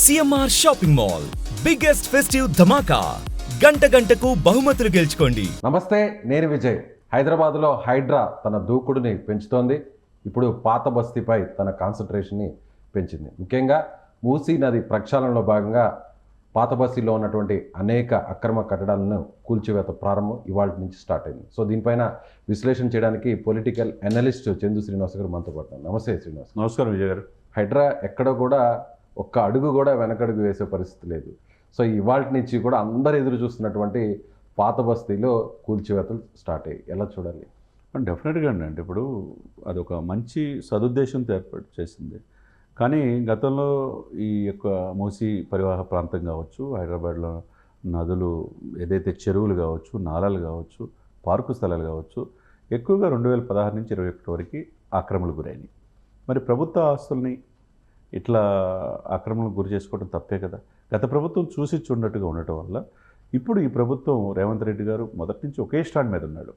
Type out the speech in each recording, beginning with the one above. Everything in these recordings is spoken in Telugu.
CMR shopping mall biggest festive ధమాకా. గంట గంటకు బహుమతులు గెలుచుకోండి. నమస్తే నేను విజయ్. హైదరాబాద్లో హైడ్రా తన దూకుడుని పెంచుతోంది. ఇప్పుడు పాత బస్తీపై తన కాన్సన్ట్రేషన్ని పెంచింది. ముఖ్యంగా మూసీ నది ప్రక్షాళనలో భాగంగా పాత బస్తీలో ఉన్నటువంటి అనేక అక్రమ కట్టడాలను కూల్చివేత ప్రారంభం ఇవాళ నుంచి స్టార్ట్ అయింది. సో దీనిపైన విశ్లేషణ చేయడానికి పొలిటికల్ అనలిస్ట్ చందు శ్రీనివాస్ గారు మనతో పడుతున్నారు నమస్తే శ్రీనివాస్ నమస్కారం విజయ్ గారు. హైడ్రా ఎక్కడ కూడా ఒక్క అడుగు కూడా వెనకడుగు వేసే పరిస్థితి లేదు. సో ఇవాళ నుంచి కూడా అందరు ఎదురు చూస్తున్నటువంటి పాత బస్తీలో కూల్చివేతలు స్టార్ట్ అయ్యాయి. ఎలా చూడాలి? డెఫినెట్గా అండి. అంటే ఇప్పుడు అదొక మంచి సదుద్దేశంతో ఏర్పాటు చేసింది. కానీ గతంలో ఈ యొక్క మూసీ పరివాహ ప్రాంతం కావచ్చు హైదరాబాద్లో నదులు ఏదైతే చెరువులు కావచ్చు నాలాలు కావచ్చు పార్కు స్థలాలు కావచ్చు ఎక్కువగా రెండు వేల పదహారు నుంచి ఇరవై ఒకటి వరకు ఆక్రమణలు గురైనాయి. మరి ప్రభుత్వ ఆస్తుల్ని ఇట్లా ఆక్రమణకు గురి చేసుకోవడం తప్పే కదా. గత ప్రభుత్వం చూసి చూడనట్టుగా ఉండటం వల్ల ఇప్పుడు ఈ ప్రభుత్వం రేవంత్ రెడ్డి గారు మొదటి నుంచి ఒకే స్టాండ్ మీద ఉన్నాడు.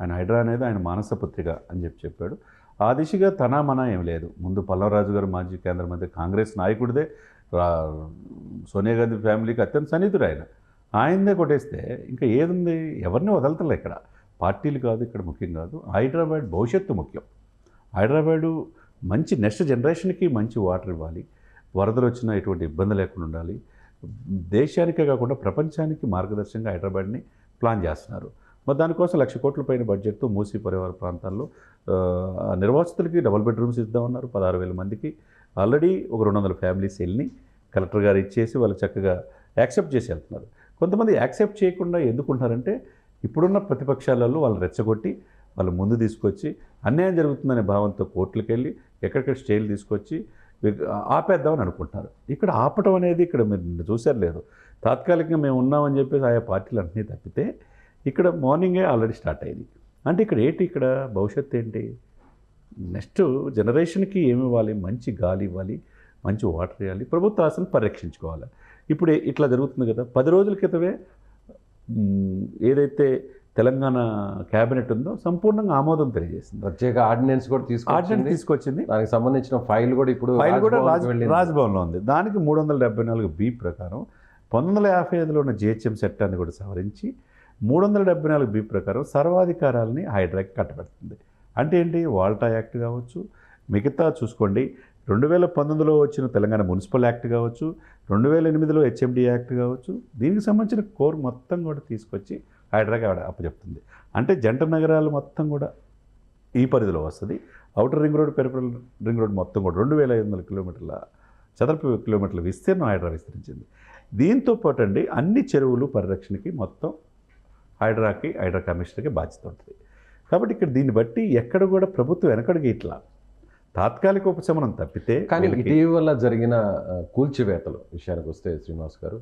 ఆయన హైడ్రా అనేది ఆయన మానస పత్రిక అని చెప్పి చెప్పాడు. ఆ దిశగా తన మన ఏం లేదు. ముందు పల్లవరాజు గారు మాజీ కేంద్ర మంత్రి కాంగ్రెస్ నాయకుడిదే. రా సోనియా గాంధీ ఫ్యామిలీకి అత్యంత సన్నిహితుడు ఆయన. ఆయనదే కొట్టేస్తే ఇంకా ఏదుంది? ఎవరిని వదలతలే ఇక్కడ. పార్టీలు కాదు ఇక్కడ ముఖ్యం కాదు. హైదరాబాద్ భవిష్యత్తు ముఖ్యం. హైదరాబాదు మంచి నెక్స్ట్ జనరేషన్కి మంచి వాటర్ ఇవ్వాలి. వరదలు వచ్చినా ఎటువంటి ఇబ్బంది లేకుండా ఉండాలి. దేశానికే కాకుండా ప్రపంచానికి మార్గదర్శకంగా హైదరాబాద్ని ప్లాన్ చేస్తున్నారు. మరి దానికోసం లక్ష కోట్ల పైన బడ్జెట్తో మూసీ పరివార ప్రాంతాల్లో నిర్వాసితులకి డబుల్ బెడ్రూమ్స్ ఇద్దామన్నారు. పదహారు వేల మందికి ఆల్రెడీ ఒక రెండు వందల ఫ్యామిలీస్ వెళ్ళి కలెక్టర్ గారు ఇచ్చేసి వాళ్ళు చక్కగా యాక్సెప్ట్ చేసి వెళ్తున్నారు. కొంతమంది యాక్సెప్ట్ చేయకుండా ఎందుకుంటున్నారంటే ఇప్పుడున్న ప్రతిపక్షాలలో వాళ్ళు రెచ్చగొట్టి వాళ్ళు ముందు తీసుకొచ్చి అన్యాయం జరుగుతుందనే భావంతో కోర్టులకు వెళ్ళి ఎక్కడికక్కడ స్టేలు తీసుకొచ్చి ఆపేద్దామని అనుకుంటున్నారు. ఇక్కడ ఆపటం అనేది ఇక్కడ మీరు చూసారు లేదు. తాత్కాలికంగా మేము ఉన్నామని చెప్పేసి ఆయా పార్టీలు అన్నీ తప్పితే ఇక్కడ మార్నింగే ఆల్రెడీ స్టార్ట్ అయింది. అంటే ఇక్కడ ఏంటి ఇక్కడ భవిష్యత్తు ఏంటి? నెక్స్ట్ జనరేషన్కి ఏమి ఇవ్వాలి? మంచి గాలి ఇవ్వాలి మంచి వాటర్ ఇవ్వాలి ప్రభుత్వ ఆశను పరిరక్షించుకోవాలి. ఇప్పుడు ఇట్లా జరుగుతుంది కదా పది రోజుల క్రితమే ఏదైతే తెలంగాణ క్యాబినెట్ ఉందో సంపూర్ణంగా ఆమోదం తెలియజేసింది. ప్రత్యేక ఆర్డినెన్స్ కూడా ఆర్డినెన్స్ తీసుకొచ్చింది. దానికి సంబంధించిన ఫైల్ కూడా ఇప్పుడు ఫైల్ కూడా. రాజ్భవన్లో ఉంది. దానికి మూడు వందల డెబ్బై నాలుగు బి ప్రకారం పంతొమ్మిది వందల యాభై ఐదులో ఉన్న జిహెచ్ఎం చట్టాన్ని కూడా సవరించి మూడు వందల డెబ్బై నాలుగు బి ప్రకారం సర్వాధికారాలని హైడ్రాకి కట్టబెడుతుంది. అంటే ఏంటి? వాల్టా యాక్ట్ కావచ్చు మిగతా చూసుకోండి. రెండు వేల పంతొమ్మిదిలో వచ్చిన తెలంగాణ మున్సిపల్ యాక్ట్ కావచ్చు రెండు వేల ఎనిమిదిలో హెచ్ఎండి యాక్ట్ కావచ్చు దీనికి సంబంధించిన కోర్ మొత్తం కూడా తీసుకొచ్చి హైడ్రాకి ఆవిడ అప్పచెప్తుంది. అంటే జంట నగరాలు మొత్తం కూడా ఈ పరిధిలో వస్తుంది. Outer ring road peripheral ring road మొత్తం కూడా రెండు వేల ఐదు వందల కిలోమీటర్ల చదరపు కిలోమీటర్ల విస్తీర్ణం హైడ్రా విస్తరించింది. దీంతో పాటు అండి అన్ని చెరువులు పరిరక్షణకి మొత్తం హైడ్రాకి హైడ్రా కమిషనర్కి బాధ్యత ఉంటుంది. కాబట్టి ఇక్కడ దీన్ని బట్టి ఎక్కడ కూడా ప్రభుత్వం వెనకడికి ఇట్లా. తాత్కాలిక ఉపశమనం తప్పితే కానీ ఇటీవల జరిగిన కూల్చివేతలు విషయానికి వస్తే శ్రీనివాస్ గారు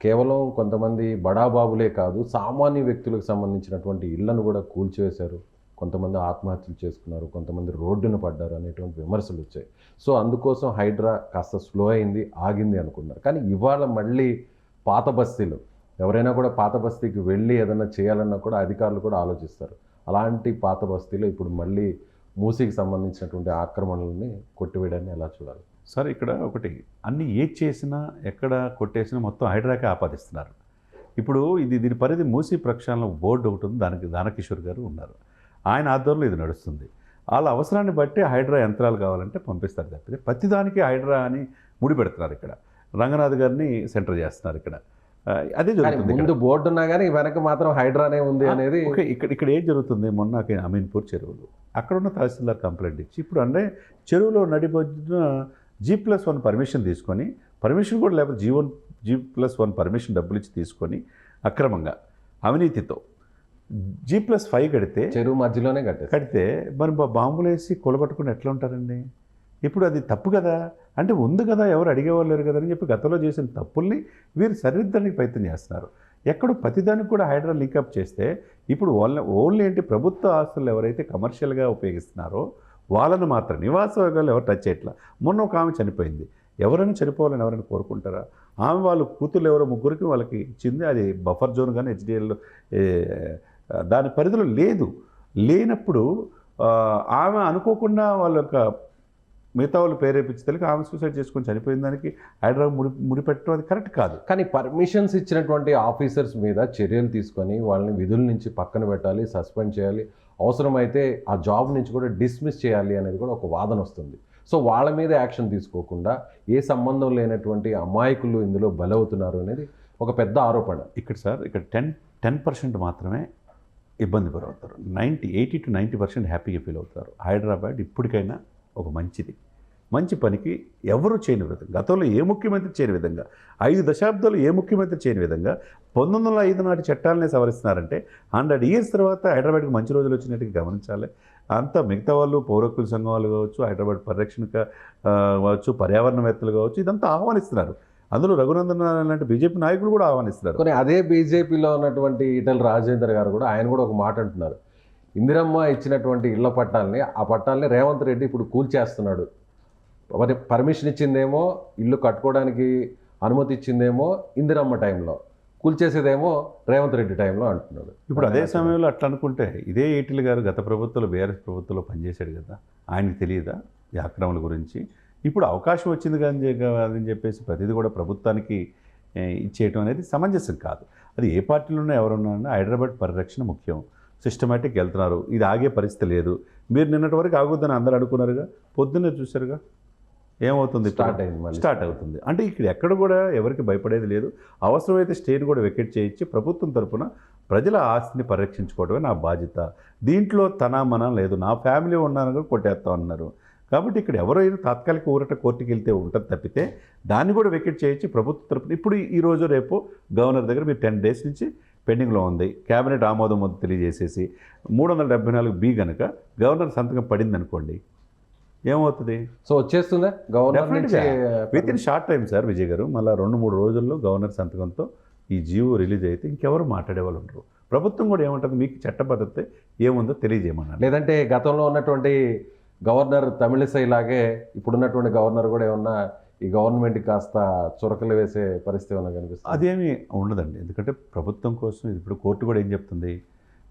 కేవలం కొంతమంది బడాబాబులే కాదు సామాన్య వ్యక్తులకు సంబంధించినటువంటి ఇళ్ళను కూడా కూల్చివేశారు. కొంతమంది ఆత్మహత్యలు చేసుకున్నారు కొంతమంది రోడ్డున పడ్డారు అనేటువంటి విమర్శలు వచ్చాయి. సో అందుకోసం హైడ్రా కాస్త స్లో అయింది ఆగింది అనుకున్నారు కానీ ఇవాళ మళ్ళీ పాత బస్తీలు ఎవరైనా కూడా పాత బస్తీకి వెళ్ళి ఏదైనా చేయాలన్నా కూడా అధికారులు కూడా ఆలోచిస్తారు. అలాంటి పాత బస్తీలో ఇప్పుడు మళ్ళీ మూసీకి సంబంధించినటువంటి ఆక్రమణలని కొట్టివేయడాన్ని ఎలా చూడాలి? సార్ ఇక్కడ ఒకటి అన్ని ఏది చేసినా ఎక్కడ కొట్టేసినా మొత్తం హైడ్రాకే ఆపాదిస్తున్నారు. ఇప్పుడు ఇది దీని పరిధి మూసి ప్రక్షాళన బోర్డు ఒకటి ఉంది దానికి దానకిషోర్ గారు ఉన్నారు. ఆయన ఆధ్వర్యంలో ఇది నడుస్తుంది. వాళ్ళ అవసరాన్ని బట్టి హైడ్రా యంత్రాలు కావాలంటే పంపిస్తారు తప్పితే ప్రతిదానికి హైడ్రా అని ముడి పెడుతున్నారు ఇక్కడ. రంగనాథ్ గారిని సెంటర్ చేస్తున్నారు ఇక్కడ. అదే జరుగుతుంది. ముందు బోర్డు ఉన్నా కానీ వెనక మాత్రం హైడ్రానే ఉంది అనేది ఓకే ఇక్కడ ఇక్కడ ఏం జరుగుతుంది? మొన్న అమీన్పూర్ చెరువులు. అక్కడ ఉన్న తహసీల్దార్ కంప్లైంట్ ఇచ్చి ఇప్పుడు అంటే చెరువులో నడిపొద్దున జీ ప్లస్ వన్ పర్మిషన్ తీసుకొని పర్మిషన్ కూడా లేకపోతే G one G plus one permission డబ్బులు ఇచ్చి తీసుకొని అక్రమంగా అవినీతితో జీ ప్లస్ ఫైవ్ కడితే చెరువు మధ్యలోనే కట్టేసి కడితే మరి బా- బాంబులు వేసి కూలగొట్టుకుని ఎట్లా ఉంటారండి? ఇప్పుడు అది తప్పు కదా? అంటే ఉంది కదా ఎవరు అడిగేవాళ్ళు లేరు కదా అని చెప్పి గతంలో చేసిన తప్పుల్ని వీరు సరిదిద్దడానికి ప్రయత్నం చేస్తున్నారు. ఎక్కడో ప్రతిదానికి కూడా హైడ్రా లింకప్ చేస్తే ఇప్పుడు వాళ్ళ ఓన్లీ ఏంటి ప్రభుత్వ ఆస్తులు ఎవరైతే కమర్షియల్గా ఉపయోగిస్తున్నారో వాళ్ళను మాత్రం నివాస వర్గాలు ఎవరు టచ్ చేయట్లా? మొన్న ఒక ఆమె చనిపోయింది. ఎవరైనా చనిపోవాలని ఎవరైనా కోరుకుంటారా? ఆమె వాళ్ళు కూతురు ఎవరో ముగ్గురికి వాళ్ళకి ఇచ్చింది. అది బఫర్ జోన్ కానీ హెచ్డిఎల్ దాని పరిధిలో లేదు. లేనప్పుడు ఆమె అనుకోకుండా వాళ్ళ యొక్క మిగతా వాళ్ళు ప్రేరేపించి తెలియక ఆమె సూసైడ్ చేసుకొని చనిపోయిన దానికి హైదరాబాద్ ముడి ముడిపెట్టడం అది కరెక్ట్ కాదు. కానీ పర్మిషన్స్ ఇచ్చినటువంటి ఆఫీసర్స్ మీద చర్యలు తీసుకొని వాళ్ళని విధుల నుంచి పక్కన పెట్టాలి సస్పెండ్ చేయాలి. అవసరమైతే ఆ జాబ్ నుంచి కూడా డిస్మిస్ చేయాలి అనేది కూడా ఒక వాదన వస్తుంది. సో వాళ్ళ మీద యాక్షన్ తీసుకోకుండా ఏ సంబంధం లేనటువంటి అమాయకులు ఇందులో బలవుతున్నారు అనేది ఒక పెద్ద ఆరోపణ. ఇక్కడ సార్ ఇక్కడ టెన్ టెన్ పర్సెంట్ మాత్రమే ఇబ్బంది గురవుతారు ninety eighty to ninety percent హ్యాపీగా ఫీల్ అవుతారు. హైదరాబాద్ ఇప్పటికైనా ఒక మంచిది. మంచి పనికి ఎవరు చేయని విధంగా గతంలో ఏ ముఖ్యమంత్రి చేయని విధంగా ఐదు దశాబ్దాలు ఏ ముఖ్యమంత్రి చేయని విధంగా పంతొమ్మిది వందల ఐదు నాటి చట్టాలనే సవరిస్తున్నారంటే హండ్రెడ్ ఇయర్స్ తర్వాత హైదరాబాద్కి మంచి రోజులు వచ్చినట్టుగా గమనించాలి. అంతా మిగతా వాళ్ళు పౌరకుల సంఘం వాళ్ళు కావచ్చు హైదరాబాద్ పరిరక్షణ కావచ్చు పర్యావరణవేత్తలు కావచ్చు ఇదంతా ఆహ్వానిస్తున్నారు. అందులో రఘునందన్ నారాయణ లాంటి బీజేపీ నాయకులు కూడా ఆహ్వానిస్తున్నారు. కానీ అదే బీజేపీలో ఉన్నటువంటి ఈటల రాజేందర్ గారు కూడా ఆయన కూడా ఒక మాట అంటున్నారు. ఇందిరమ్మ ఇచ్చినటువంటి ఇళ్ళ పట్టాలని ఆ పట్టాలని రేవంత్ రెడ్డి ఇప్పుడు కూల్చేస్తున్నాడు. మరి పర్మిషన్ ఇచ్చిందేమో ఇల్లు కట్టుకోవడానికి అనుమతి ఇచ్చిందేమో ఇందిరమ్మ టైంలో. కూల్చేసేదేమో రేవంత్ రెడ్డి టైంలో అంటున్నాడు. ఇప్పుడు అదే సమయంలో అట్లా అనుకుంటే ఇదే ఈటిల్ గారు గత ప్రభుత్వంలో బీఆర్ఎస్ ప్రభుత్వంలో పనిచేశాడు కదా ఆయనకి తెలియదా ఈ ఆక్రమణ గురించి? ఇప్పుడు అవకాశం వచ్చింది కానీ అని చెప్పేసి ప్రతిదీ కూడా ప్రభుత్వానికి ఇచ్చేయటం అనేది సమంజసం కాదు. అది ఏ పార్టీలోనే ఎవరున్నా హైదరాబాద్ పరిరక్షణ ముఖ్యం. సిస్టమేటిక్ వెళ్తున్నారు. ఇది ఆగే పరిస్థితి లేదు. మీరు నిన్నటి వరకు ఆగుద్దని అందరూ అనుకున్నారుగా? పొద్దున్నే చూశారుగా? ఏమవుతుంది? స్టార్ట్ అయింది మళ్ళీ. స్టార్ట్ అవుతుంది. అంటే ఇక్కడ ఎక్కడ కూడా ఎవరికి భయపడేది లేదు. అవసరమైతే స్టేట్ కూడా వెకెట్ చేయించి ప్రభుత్వం తరపున ప్రజల ఆస్తిని పరిరక్షించుకోవడమే నా బాధ్యత. దీంట్లో తన మన లేదు. నా ఫ్యామిలీ ఉన్నాను కూడా కొట్టేస్తాం అన్నారు. కాబట్టి ఇక్కడ ఎవరైనా తాత్కాలిక ఊరట కోర్టుకి వెళ్తే ఉంటుంది తప్పితే దాన్ని కూడా వెకెట్ చేయించి ప్రభుత్వం తరపున ఇప్పుడు ఈ రోజు రేపు గవర్నర్ దగ్గర మీరు టెన్ డేస్ నుంచి పెండింగ్లో ఉంది. కేబినెట్ ఆమోదం వద్ద తెలియజేసేసి మూడు వందల డెబ్బై నాలుగు బి కనుక గవర్నర్ సంతకం పడింది అనుకోండి ఏమవుతుంది? సో వచ్చేస్తుందా? Governor within short time sir Vijay garu మళ్ళీ రెండు మూడు రోజుల్లో గవర్నర్ సంతకంతో ఈ జీవో రిలీజ్ అయితే ఇంకెవరు మాట్లాడే వాళ్ళు ఉండరు. ప్రభుత్వం కూడా ఏమంటుంది? మీకు చట్టబద్ధత ఏముందో తెలియజేయమన్నారు. లేదంటే గతంలో ఉన్నటువంటి గవర్నర్ తమిళిసై లాగే ఇప్పుడున్నటువంటి గవర్నర్ కూడా ఏమన్నా ఈ గవర్నమెంట్ కాస్త చురకలు వేసే పరిస్థితి ఏమైనా కనిపిస్తుంది? అదేమీ ఉండదండి. ఎందుకంటే ప్రభుత్వం కోసం ఇది ఇప్పుడు కోర్టు కూడా ఏం చెప్తుంది?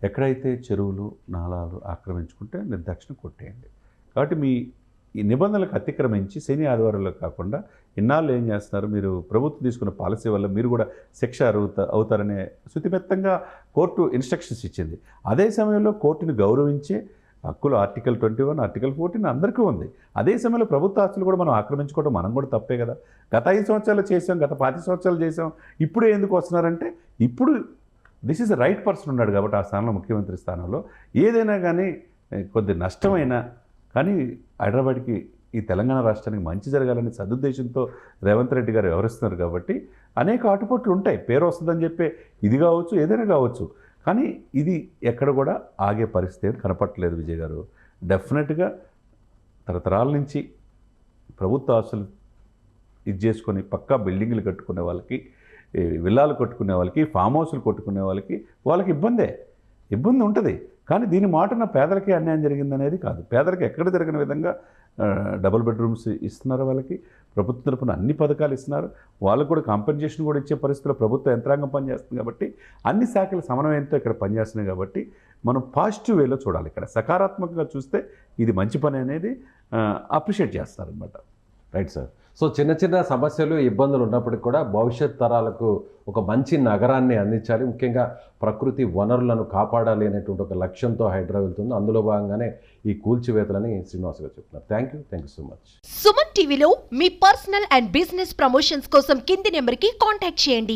ఎక్కడైతే చెరువులు నాలాలు ఆక్రమించుకుంటే నిర్దాక్షిణ కొట్టేయండి. కాబట్టి మీ ఈ నిబంధనలకు అతిక్రమించి శని ఆధ్వర్యంలో కాకుండా ఇన్నాళ్ళు ఏం చేస్తున్నారు? మీరు ప్రభుత్వం తీసుకున్న పాలసీ వల్ల మీరు కూడా శిక్ష అరుగుతా అవుతారనే శుతిమెత్తంగా కోర్టు ఇన్స్ట్రక్షన్స్ ఇచ్చింది. అదే సమయంలో కోర్టుని గౌరవించే హక్కులు article twenty one article fourteen అందరికీ ఉంది. అదే సమయంలో ప్రభుత్వ ఆస్తులు కూడా మనం ఆక్రమించుకోవడం మనం కూడా తప్పే కదా. గత ఐదు సంవత్సరాలు చేసాం గత పాతి సంవత్సరాలు చేసాం ఇప్పుడు ఎందుకు వస్తున్నారంటే ఇప్పుడు దిస్ ఈజ్ రైట్ పర్సన్ ఉన్నాడు కాబట్టి ఆ స్థానంలో ముఖ్యమంత్రి స్థానంలో. ఏదైనా కానీ కొద్ది నష్టమైనా కానీ హైదరాబాద్కి ఈ తెలంగాణ రాష్ట్రానికి మంచి జరగాలని సదుద్దేశంతో రేవంత్ రెడ్డి గారు వ్యవహరిస్తున్నారు కాబట్టి అనేక ఆటుపోట్లు ఉంటాయి. పేరు వస్తుందని చెప్పే ఇది కావచ్చు ఏదైనా కావచ్చు. కానీ ఇది ఎక్కడ కూడా ఆగే పరిస్థితి కనపట్లేదు కనపట్టలేదు విజయ్ గారు. డెఫినెట్గా తరతరాల నుంచి ప్రభుత్వ ఆస్తులు ఇది చేసుకొని పక్కా బిల్డింగ్లు కట్టుకునే వాళ్ళకి విల్లాలు కట్టుకునే వాళ్ళకి ఫామ్ హౌస్లు కట్టుకునే వాళ్ళకి వాళ్ళకి ఇబ్బందే. ఇబ్బంది ఉంటుంది. కానీ దీని మాటన పేదలకి అన్యాయం జరిగిందనేది కాదు. పేదలకి ఎక్కడ జరిగిన విధంగా డబుల్ బెడ్రూమ్స్ ఇస్తున్నారు వాళ్ళకి. ప్రభుత్వం తరపున అన్ని పథకాలు ఇస్తున్నారు. వాళ్ళకు కూడా కాంపెన్సేషన్ కూడా ఇచ్చే పరిస్థితిలో ప్రభుత్వ యంత్రాంగం పనిచేస్తుంది కాబట్టి అన్ని శాఖల సమన్వయంతో ఇక్కడ పనిచేస్తున్నాయి కాబట్టి మనం పాజిటివ్ వేలో చూడాలి ఇక్కడ. సకారాత్మకంగా చూస్తే ఇది మంచి పని అనేది అప్రిషియేట్ చేస్తారనమాట రైట్ సార్. సో చిన్న చిన్న సమస్యలు ఇబ్బందులు ఉన్నప్పటికీ కూడా భవిష్యత్ తరాలకు ఒక మంచి నగరాన్ని అందించాలి. ముఖ్యంగా ప్రకృతి వనరులను కాపాడాలి అనేటువంటి ఒక లక్ష్యంతో హైదరాబాద్ వెళ్తుంది. అందులో భాగంగానే ఈ కూల్చివేతలని శ్రీనివాస్ గారు చెప్తున్నారు. Thank you thank you so much Suman టీవీలో మీ పర్సనల్ అండ్ బిజినెస్ ప్రమోషన్స్ కోసం కింది నెంబర్కి కాంటాక్ట్ చేయండి.